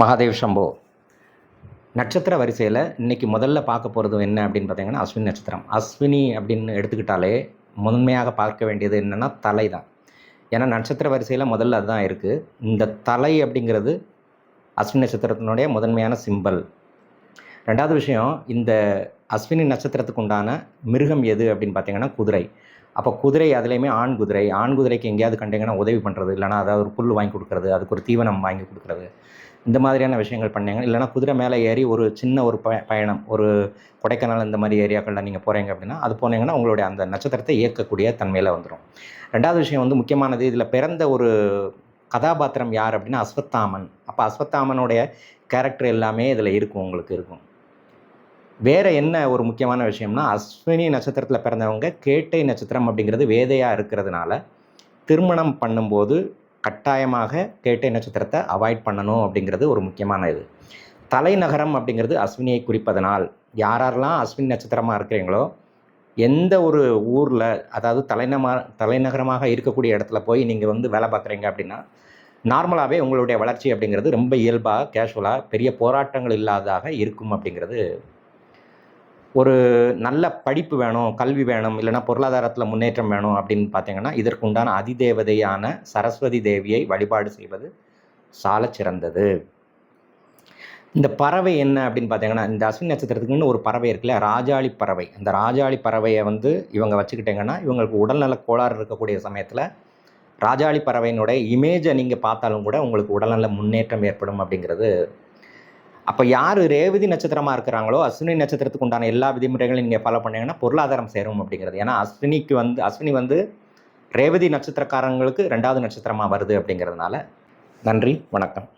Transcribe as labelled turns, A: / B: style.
A: மகாதேவ் சம்போ. நட்சத்திர வரிசையில் இன்றைக்கி முதல்ல பார்க்க போகிறது என்ன அப்படின்னு பார்த்தீங்கன்னா அஸ்வினி நட்சத்திரம். அஸ்வினி அப்படின்னு எடுத்துக்கிட்டாலே முதன்மையாக பார்க்க வேண்டியது என்னென்னா தலை தான். ஏன்னா நட்சத்திர வரிசையில் முதல்ல அதுதான் இருக்குது இந்த தலை அப்படிங்கிறது அஸ்வினி நட்சத்திரத்தினுடைய முதன்மையான சிம்பல் ரெண்டாவது விஷயம் இந்த அஸ்வினி நட்சத்திரத்துக்கு உண்டான மிருகம் எது அப்படின்னு பார்த்தீங்கன்னா குதிரை. அப்போ குதிரை அதுலேயுமே ஆண் குதிரை. ஆண் குதிரைக்கு எங்கேயாவது கண்டிங்கன்னா உதவி பண்ணுறது இல்லைனா அதாவது ஒரு புல் வாங்கி கொடுக்குறது. அதுக்கு ஒரு தீவனம் வாங்கி கொடுக்குறது. இந்த மாதிரியான விஷயங்கள் பண்ணீங்க. இல்லைனா குதிரை மேலே ஏறி ஒரு சின்ன ஒரு ப பயணம். ஒரு கொடைக்கானல் இந்த மாதிரி ஏரியாக்களில் நீங்கள் போகிறீங்க அப்படின்னா அது போனீங்கன்னா உங்களுடைய அந்த நட்சத்திரத்தை இயக்கக்கூடிய தன்மையில் வந்துடும் ரெண்டாவது விஷயம் வந்து முக்கியமானது இதில் பிறந்த ஒரு கதாபாத்திரம் யார் அப்படின்னா அஸ்வத்தாமன். அப்போ அஸ்வத்தாமனுடைய கேரக்டர் எல்லாமே இதில் இருக்கும் உங்களுக்கு இருக்கும். வேற என்ன ஒரு முக்கியமான விஷயம்னா அஸ்வினி நட்சத்திரத்தில் பிறந்தவங்க கேட்டை நட்சத்திரம் அப்படிங்கிறது வேதையாக இருக்கிறதுனால திருமணம் பண்ணும்போது கட்டாயமாக கேட்டை நட்சத்திரத்தை அவாய்ட் பண்ணணும் அப்படிங்கிறது ஒரு முக்கியமான இது. தலைநகரம் அப்படிங்கிறது அஸ்வினியை குறிப்பதனால் யாரெல்லாம் அஸ்வினி நட்சத்திரமாக இருக்கிறீங்களோ எந்த ஒரு ஊரில் அதாவது தலைநமா தலைநகரமாக இருக்கக்கூடிய இடத்துல போய் நீங்கள் வந்து வேலை பார்க்குறீங்க அப்படின்னா நார்மலாகவே உங்களுடைய வளர்ச்சி அப்படிங்கிறது ரொம்ப இயல்பாக கேஷுவலாக பெரிய போராட்டங்கள் இல்லாததாக இருக்கும் அப்படிங்கிறது ஒரு நல்ல படிப்பு வேணும் கல்வி வேணும் இல்லைனா பொருளாதாரத்தில் முன்னேற்றம் வேணும் அப்படின்னு பார்த்தீங்கன்னா இதற்கு உண்டான அதிதேவதையான சரஸ்வதி தேவியை வழிபாடு செய்வது சால சிறந்தது. இந்த பறவை என்ன அப்படின்னு பார்த்தீங்கன்னா இந்த அஸ்வினி நட்சத்திரத்துக்குன்னு ஒரு பறவை இருக்குல்ல ராஜாளி பறவை. அந்த ராஜாளி பறவையை வந்து இவங்க வச்சுக்கிட்டிங்கன்னா இவங்களுக்கு உடல்நல கோளாறு இருக்கக்கூடிய சமயத்தில் ராஜாளி பறவையினுடைய இமேஜை நீங்கள் பார்த்தாலும் கூட உங்களுக்கு உடல்நல முன்னேற்றம் ஏற்படும் அப்படிங்கிறது அப்போ யார் ரேவதி நட்சத்திரமாக இருக்கிறாங்களோ அஸ்வினி நட்சத்திரத்துக்கு உண்டான எல்லா விதிமுறைகளையும் நீங்கள் ஃபாலோ பண்ணீங்கன்னா பொருளாதாரம் சேரும் அப்படிங்கிறது. ஏன்னா அஸ்வினிக்கு வந்து அஸ்வினி வந்து ரேவதி நட்சத்திரக்காரங்களுக்கு ரெண்டாவது நட்சத்திரமாக வருது அப்படிங்கிறதுனால. நன்றி வணக்கம்.